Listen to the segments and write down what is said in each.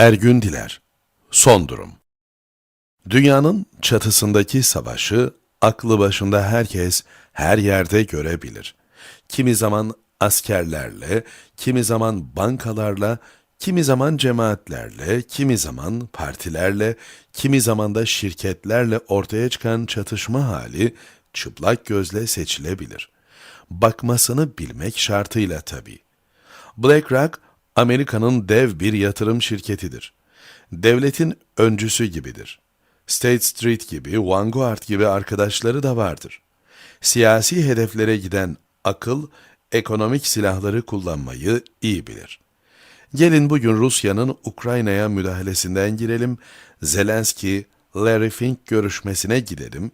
Ergün Diler Son Durum Dünyanın çatısındaki savaşı aklı başında herkes her yerde görebilir. Kimi zaman askerlerle, kimi zaman bankalarla, kimi zaman cemaatlerle, kimi zaman partilerle, kimi zaman da şirketlerle ortaya çıkan çatışma hali çıplak gözle seçilebilir. Bakmasını bilmek şartıyla tabii. BlackRock, Amerika'nın dev bir yatırım şirketidir. Devletin öncüsü gibidir. State Street gibi, Vanguard gibi arkadaşları da vardır. Siyasi hedeflere giden akıl, ekonomik silahları kullanmayı iyi bilir. Gelin bugün Rusya'nın Ukrayna'ya müdahalesinden girelim, Zelenski, Larry Fink görüşmesine gidelim,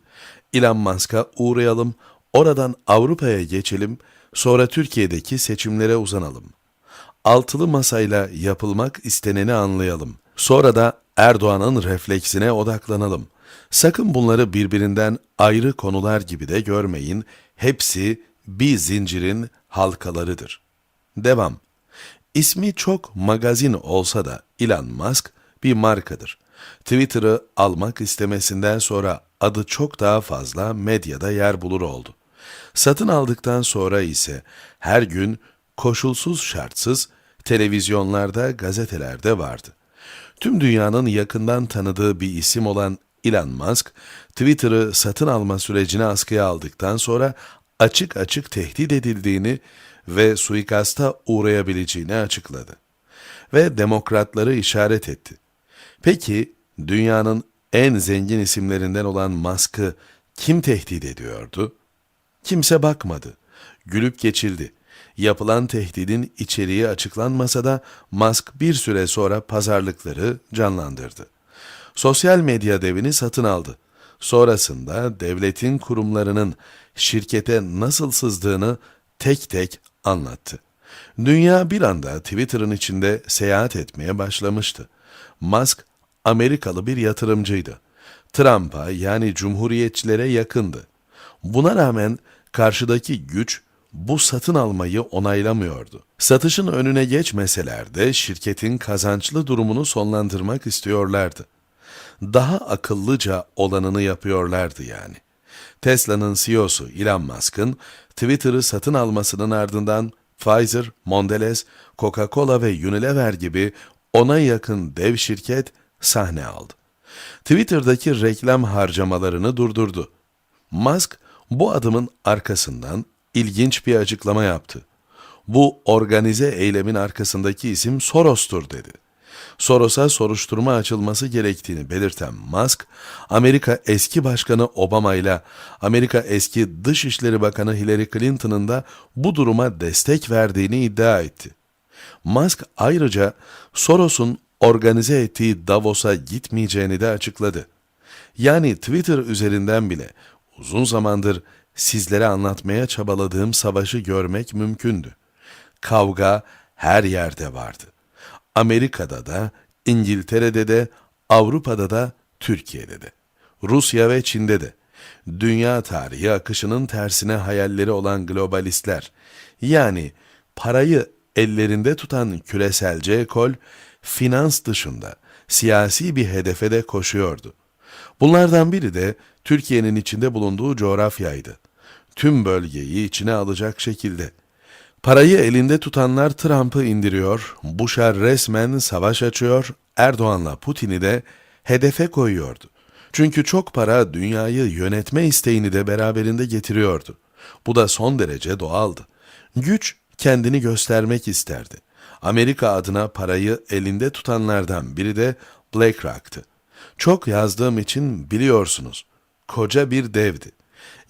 Elon Musk'a uğrayalım, oradan Avrupa'ya geçelim, sonra Türkiye'deki seçimlere uzanalım altılı masayla yapılmak isteneni anlayalım. Sonra da Erdoğan'ın refleksine odaklanalım. Sakın bunları birbirinden ayrı konular gibi de görmeyin. Hepsi bir zincirin halkalarıdır. Devam. İsmi çok magazin olsa da Elon Musk bir markadır. Twitter'ı almak istemesinden sonra adı çok daha fazla medyada yer bulur oldu. Satın aldıktan sonra ise her gün koşulsuz şartsız televizyonlarda, gazetelerde vardı. Tüm dünyanın yakından tanıdığı bir isim olan Elon Musk, Twitter'ı satın alma sürecini askıya aldıktan sonra açık açık tehdit edildiğini ve suikasta uğrayabileceğini açıkladı. Ve demokratları işaret etti. Peki dünyanın en zengin isimlerinden olan Musk'ı kim tehdit ediyordu? Kimse bakmadı. Gülüp geçildi. Yapılan tehdidin içeriği açıklanmasa da Musk bir süre sonra pazarlıkları canlandırdı. Sosyal medya devini satın aldı. Sonrasında devletin kurumlarının şirkete nasıl sızdığını tek tek anlattı. Dünya bir anda Twitter'ın içinde seyahat etmeye başlamıştı. Musk Amerikalı bir yatırımcıydı. Trump'a yani cumhuriyetçilere yakındı. Buna rağmen karşıdaki güç bu satın almayı onaylamıyordu. Satışın önüne geçmeseler de şirketin kazançlı durumunu sonlandırmak istiyorlardı. Daha akıllıca olanını yapıyorlardı yani. Tesla'nın CEO'su Elon Musk'ın Twitter'ı satın almasının ardından Pfizer, Mondelez, Coca-Cola ve Unilever gibi ona yakın dev şirket sahne aldı. Twitter'daki reklam harcamalarını durdurdu. Musk bu adımın arkasından ilginç bir açıklama yaptı. Bu organize eylemin arkasındaki isim Soros'tur dedi. Soros'a soruşturma açılması gerektiğini belirten Musk, Amerika eski başkanı Obama ile Amerika eski Dışişleri Bakanı Hillary Clinton'ın da bu duruma destek verdiğini iddia etti. Musk ayrıca Soros'un organize ettiği Davos'a gitmeyeceğini de açıkladı. Yani Twitter üzerinden bile uzun zamandır sizlere anlatmaya çabaladığım savaşı görmek mümkündü. Kavga her yerde vardı. Amerika'da da, İngiltere'de de, Avrupa'da da, Türkiye'de de. Rusya ve Çin'de de. Dünya tarihi akışının tersine hayalleri olan globalistler, yani parayı ellerinde tutan küreselci ekol, finans dışında siyasi bir hedefe de koşuyordu. Bunlardan biri de Türkiye'nin içinde bulunduğu coğrafyaydı. Tüm bölgeyi içine alacak şekilde. Parayı elinde tutanlar Trump'ı indiriyor, Bush'a resmen savaş açıyor, Erdoğan'la Putin'i de hedefe koyuyordu. Çünkü çok para dünyayı yönetme isteğini de beraberinde getiriyordu. Bu da son derece doğaldı. Güç kendini göstermek isterdi. Amerika adına parayı elinde tutanlardan biri de BlackRock'tı. Çok yazdığım için biliyorsunuz koca bir devdi.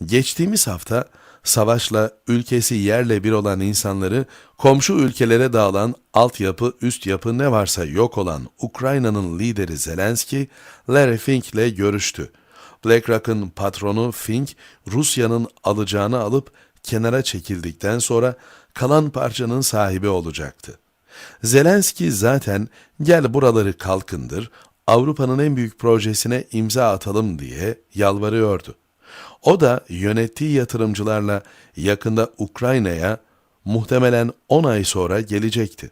Geçtiğimiz hafta savaşla ülkesi yerle bir olan insanları komşu ülkelere dağılan altyapı, üst yapı ne varsa yok olan Ukrayna'nın lideri Zelenski, Larry Fink ile görüştü. BlackRock'ın patronu Fink, Rusya'nın alacağını alıp kenara çekildikten sonra kalan parçanın sahibi olacaktı. Zelenski zaten gel buraları kalkındır, Avrupa'nın en büyük projesine imza atalım diye yalvarıyordu. O da yönettiği yatırımcılarla yakında Ukrayna'ya muhtemelen 10 ay sonra gelecekti.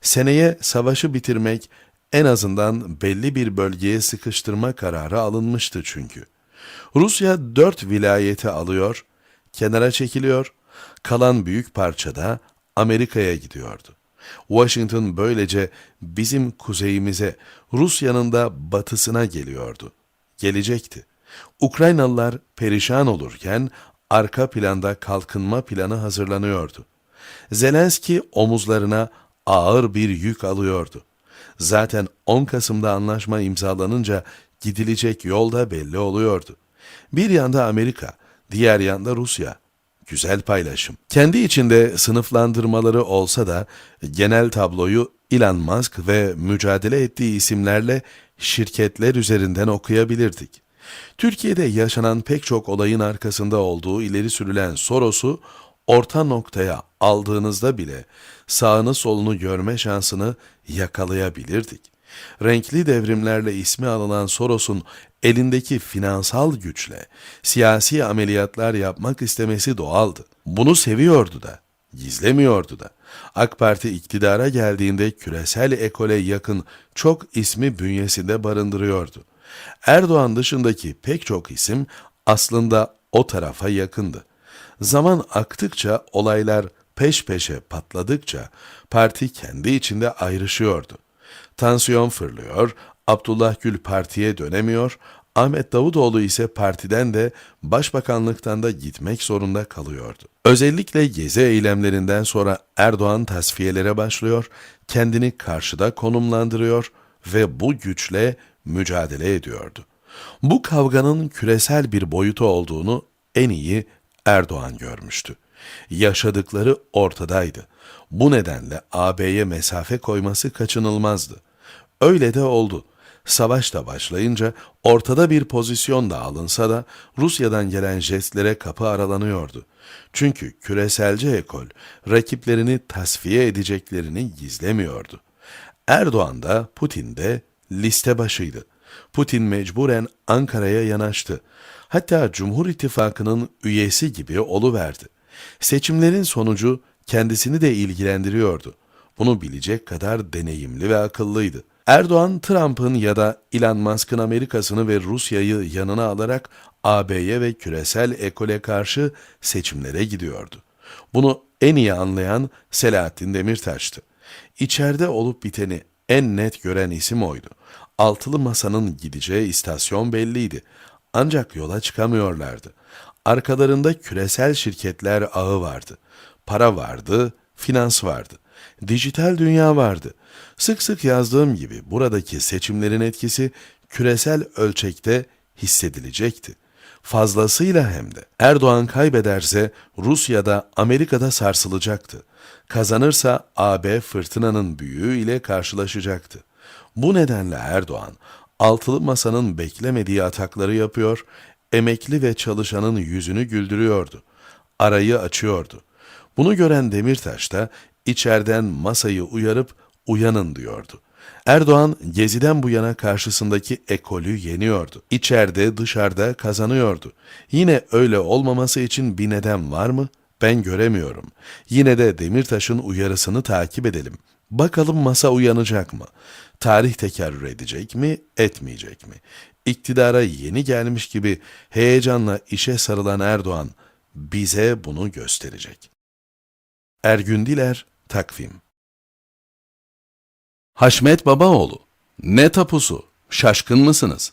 Seneye savaşı bitirmek, En azından belli bir bölgeye sıkıştırma kararı alınmıştı çünkü. Rusya dört vilayeti alıyor, kenara çekiliyor, kalan büyük parçada Amerika'ya gidiyordu. Washington böylece bizim kuzeyimize, Rusya'nın da batısına geliyordu. Gelecekti. Ukraynalılar perişan olurken arka planda kalkınma planı hazırlanıyordu. Zelenski omuzlarına ağır bir yük alıyordu. Zaten 10 Kasım'da anlaşma imzalanınca gidilecek yol da belli oluyordu. Bir yanda Amerika, diğer yanda Rusya. Güzel paylaşım. Kendi içinde sınıflandırmaları olsa da genel tabloyu Elon Musk ve mücadele ettiği isimlerle şirketler üzerinden okuyabilirdik. Türkiye'de yaşanan pek çok olayın arkasında olduğu ileri sürülen Soros'u orta noktaya aldığınızda bile sağını solunu görme şansını yakalayabilirdik. Renkli devrimlerle ismi alınan Soros'un elindeki finansal güçle siyasi ameliyatlar yapmak istemesi doğaldı. Bunu seviyordu da, gizlemiyordu da. AK Parti iktidara geldiğinde küresel ekole yakın çok ismi bünyesinde barındırıyordu. Erdoğan dışındaki pek çok isim aslında o tarafa yakındı. Zaman aktıkça olaylar peş peşe patladıkça parti kendi içinde ayrışıyordu. Tansiyon fırlıyor, Abdullah Gül partiye dönemiyor, Ahmet Davutoğlu ise partiden de başbakanlıktan da gitmek zorunda kalıyordu. Özellikle gezi eylemlerinden sonra Erdoğan tasfiyelere başlıyor, kendini karşıda konumlandırıyor ve bu güçle mücadele ediyordu. Bu kavganın küresel bir boyutu olduğunu en iyi Erdoğan görmüştü. Yaşadıkları ortadaydı. Bu nedenle AB'ye mesafe koyması kaçınılmazdı. Öyle de oldu. Savaş da başlayınca ortada bir pozisyon da alınsa da Rusya'dan gelen jestlere kapı aralanıyordu. Çünkü küreselci ekol rakiplerini tasfiye edeceklerini gizlemiyordu. Erdoğan da Putin de liste başıydı. Putin mecburen Ankara'ya yanaştı. Hatta Cumhur İttifakı'nın üyesi gibi oluverdi. Seçimlerin sonucu kendisini de ilgilendiriyordu. Bunu bilecek kadar deneyimli ve akıllıydı. Erdoğan, Trump'ın ya da Elon Musk'ın Amerika'sını ve Rusya'yı yanına alarak AB'ye ve küresel ekole karşı seçimlere gidiyordu. Bunu en iyi anlayan Selahattin Demirtaş'tı. İçeride olup biteni en net gören isim oydu. Altılı masanın gideceği istasyon belliydi. Ancak yola çıkamıyorlardı. Arkalarında küresel şirketler ağı vardı. Para vardı, finans vardı. Dijital dünya vardı. Sık sık yazdığım gibi buradaki seçimlerin etkisi küresel ölçekte hissedilecekti. Fazlasıyla hem de. Erdoğan kaybederse Rusya'da Amerika'da sarsılacaktı. Kazanırsa AB fırtınanın büyüğü ile karşılaşacaktı. Bu nedenle Erdoğan, altılı masanın beklemediği atakları yapıyor, emekli ve çalışanın yüzünü güldürüyordu. Arayı açıyordu. Bunu gören Demirtaş da içeriden masayı uyarıp uyanın diyordu. Erdoğan geziden bu yana karşısındaki ekolü yeniyordu. İçeride dışarıda kazanıyordu. Yine öyle olmaması için bir neden var mı? Ben göremiyorum. Yine de Demirtaş'ın uyarısını takip edelim. Bakalım masa uyanacak mı? Tarih tekerrür edecek mi, etmeyecek mi? İktidara yeni gelmiş gibi heyecanla işe sarılan Erdoğan bize bunu gösterecek. Ergün Diler, Takvim Haşmet Babaoğlu, ne tapusu, şaşkın mısınız?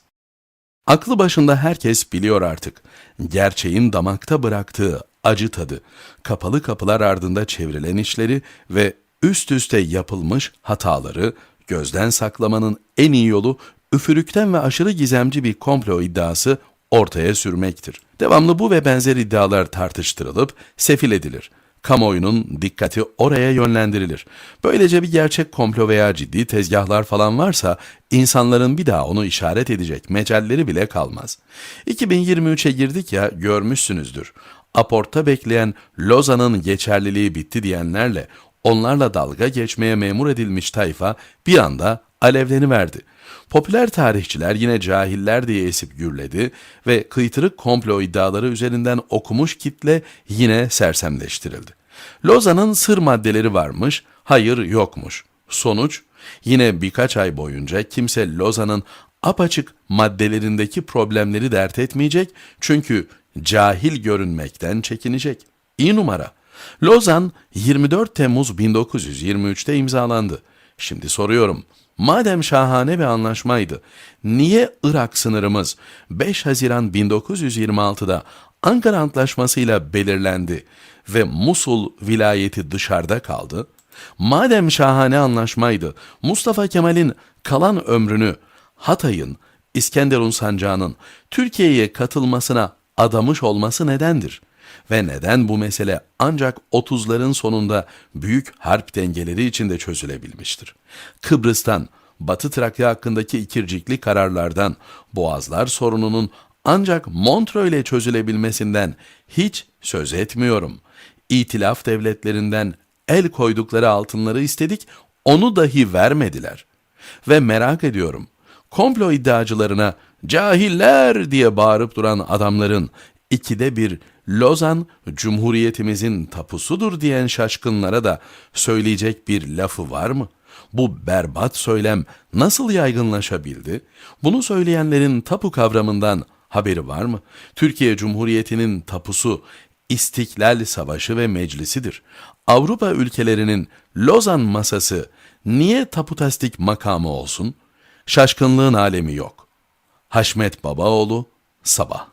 Aklı başında herkes biliyor artık. Gerçeğin damakta bıraktığı acı tadı, kapalı kapılar ardında çevrilen işleri ve üst üste yapılmış hataları gözden saklamanın en iyi yolu üfürükten ve aşırı gizemci bir komplo iddiası ortaya sürmektir. Devamlı bu ve benzer iddialar tartıştırılıp sefil edilir. Kamuoyunun dikkati oraya yönlendirilir. Böylece bir gerçek komplo veya ciddi tezgahlar falan varsa insanların bir daha onu işaret edecek mecalleri bile kalmaz. 2023'e girdik ya görmüşsünüzdür. Aporta bekleyen Lozan'ın geçerliliği bitti diyenlerle onlarla dalga geçmeye memur edilmiş tayfa bir anda alevleniverdi. Popüler tarihçiler yine cahiller diye esip gürledi ve kıytırık komplo iddiaları üzerinden okumuş kitle yine sersemleştirildi. Lozan'ın sır maddeleri varmış, hayır yokmuş. Sonuç, Yine birkaç ay boyunca kimse Lozan'ın apaçık maddelerindeki problemleri dert etmeyecek çünkü cahil görünmekten çekinecek. İyi numara. Lozan 24 Temmuz 1923'te imzalandı. Şimdi soruyorum. Madem şahane bir anlaşmaydı, niye Irak sınırımız 5 Haziran 1926'da Ankara Antlaşması'yla belirlendi ve Musul vilayeti dışarıda kaldı? Madem şahane anlaşmaydı, Mustafa Kemal'in kalan ömrünü Hatay'ın, İskenderun sancağının Türkiye'ye katılmasına adamış olması nedendir? Ve neden bu mesele ancak 30'ların sonunda büyük harp dengeleri içinde çözülebilmiştir? Kıbrıs'tan, Batı Trakya hakkındaki ikircikli kararlardan, Boğazlar sorununun ancak Montreux ile çözülebilmesinden hiç söz etmiyorum. İtilaf devletlerinden el koydukları altınları istedik, onu dahi vermediler. Ve merak ediyorum, komplo iddiacılarına cahiller diye bağırıp duran adamların ikide bir Lozan Cumhuriyetimizin tapusudur diyen şaşkınlara da söyleyecek bir lafı var mı? Bu berbat söylem nasıl yaygınlaşabildi? Bunu söyleyenlerin tapu kavramından haberi var mı? Türkiye Cumhuriyeti'nin tapusu İstiklal Savaşı ve Meclisidir. Avrupa ülkelerinin Lozan masası niye taputastik makamı olsun? Şaşkınlığın alemi yok. Haşmet Babaoğlu, Sabah